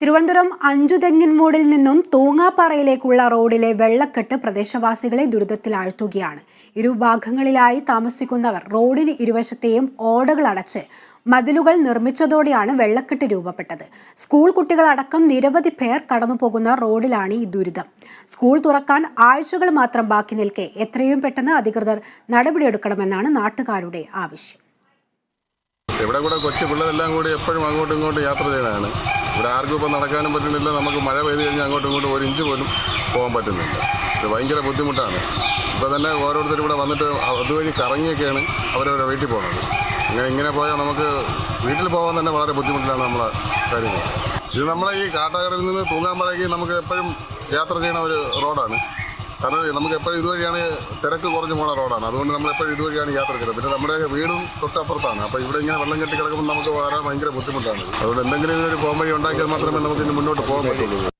തിരുവനന്തപുരം അഞ്ചുതെങ്ങിൻമൂടിൽ നിന്നും തൂങ്ങാപ്പാറയിലേക്കുള്ള റോഡിലെ വെള്ളക്കെട്ട് പ്രദേശവാസികളെ ദുരിതത്തിലാഴ്ത്തുകയാണ് ഇരുഭാഗങ്ങളിലായി താമസിക്കുന്നവർ റോഡിന് ഇരുവശത്തെയും ഓടകൾ അടച്ച് മതിലുകൾ നിർമ്മിച്ചതോടെയാണ് വെള്ളക്കെട്ട് രൂപപ്പെട്ടത്. സ്കൂൾ കുട്ടികളടക്കം നിരവധി പേർ കടന്നുപോകുന്ന റോഡിലാണ് ഈ ദുരിതം. സ്കൂൾ തുറക്കാൻ ആഴ്ചകൾ മാത്രം ബാക്കി നിൽക്കെ എത്രയും പെട്ടെന്ന് അധികൃതർ നടപടിയെടുക്കണമെന്നാണ് നാട്ടുകാരുടെ ആവശ്യം. ഇവിടെ കൂടെ കൊച്ചു പിള്ളേരെല്ലാം കൂടി എപ്പോഴും അങ്ങോട്ടും ഇങ്ങോട്ടും യാത്ര ചെയ്യണതാണ്. ഇവിടെ ആർക്കും ഇപ്പം നടക്കാനും പറ്റുന്നില്ല. നമുക്ക് മഴ പെയ്ത് കഴിഞ്ഞാൽ അങ്ങോട്ടും ഇങ്ങോട്ടും ഒരു ഇഞ്ച് പോലും പോകാൻ പറ്റുന്നില്ല. ഇത് ഭയങ്കര ബുദ്ധിമുട്ടാണ്. ഇപ്പോൾ തന്നെ ഓരോരുത്തർ ഇവിടെ വന്നിട്ട് അതുവഴി കറങ്ങിയൊക്കെയാണ് അവരവരുടെ വീട്ടിൽ പോകുന്നത്. ഇങ്ങനെ ഇങ്ങനെ പോയാൽ നമുക്ക് വീട്ടിൽ പോകാൻ തന്നെ വളരെ ബുദ്ധിമുട്ടിലാണ് നമ്മളെ കാര്യങ്ങൾ. ഇത് നമ്മളെ ഈ കാട്ടാക്കടയിൽ നിന്ന് തൂങ്ങാൻ പറയുകയും നമുക്ക് എപ്പോഴും യാത്ര ചെയ്യണ ഒരു റോഡാണ്. കാരണം നമുക്ക് എപ്പോഴും ഇതുവഴിയാണ് തിരക്ക് കുറഞ്ഞു പോണ റോഡാണ്. അതുകൊണ്ട് നമ്മൾ എപ്പോഴും ഇതുവഴിയാണ് യാത്ര ചെയ്യുന്നത്. പിന്നെ നമ്മുടെ വീടും തൊട്ടപ്പുറത്താണ്. അപ്പോൾ ഇവിടെ ഇങ്ങനെ വെള്ളം കെട്ടി കിടക്കുമ്പോൾ നമുക്ക് വരാൻ ഭയങ്കര ബുദ്ധിമുട്ടാണ്. അതുകൊണ്ട് എന്തെങ്കിലും ഒരു പോംവഴി ഉണ്ടാക്കിയാൽ മാത്രമേ നമുക്ക് ഇനി മുന്നോട്ട് പോകാൻ പറ്റുള്ളൂ.